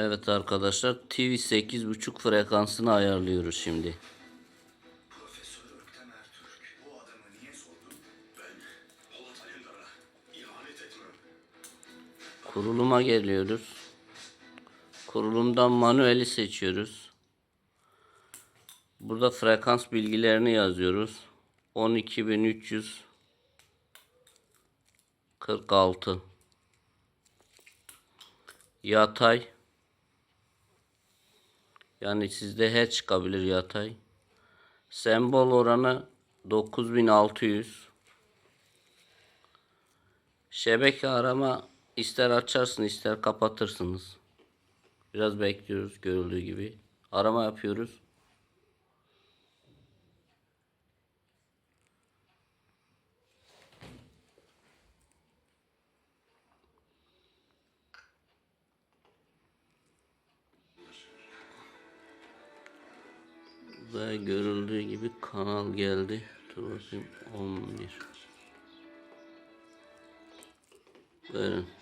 Evet arkadaşlar TV 8.5 frekansını ayarlıyoruz şimdi. Kuruluma geliyoruz. Kurulumdan manueli seçiyoruz. Burada frekans bilgilerini yazıyoruz. 12346 Yatay yani sizde her çıkabilir yatay. Sembol oranı 9600 Şebeke arama ister açarsın ister kapatırsınız. Biraz bekliyoruz görüldüğü gibi. Arama yapıyoruz. Ve görüldüğü gibi kanal geldi. Dur bakayım 11. Verin.